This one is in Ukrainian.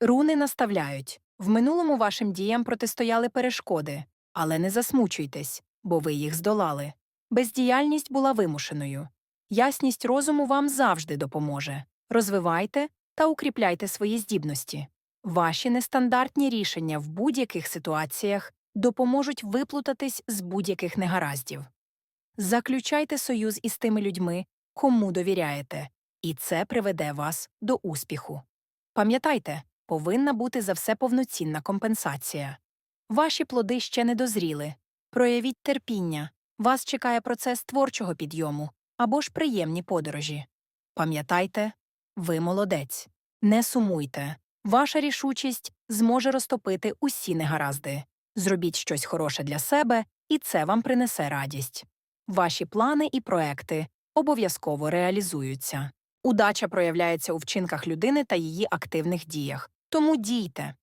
Руни наставляють в минулому вашим діям протистояли перешкоди, але не засмучуйтесь, бо ви їх здолали. Бездіяльність була вимушеною. Ясність розуму вам завжди допоможе. Розвивайте та укріпляйте свої здібності. Ваші нестандартні рішення в будь-яких ситуаціях допоможуть виплутатись з будь-яких негараздів. Заключайте союз із тими людьми, кому довіряєте, і це приведе вас до успіху. Пам'ятайте, повинна бути за все повноцінна компенсація. Ваші плоди ще не дозріли. Проявіть терпіння. Вас чекає процес творчого підйому або ж приємні подорожі. Пам'ятайте, ви молодець. Не сумуйте. Ваша рішучість зможе розтопити усі негаразди. Зробіть щось хороше для себе, і це вам принесе радість. Ваші плани і проекти обов'язково реалізуються. Удача проявляється у вчинках людини та її активних діях. Тому дійте,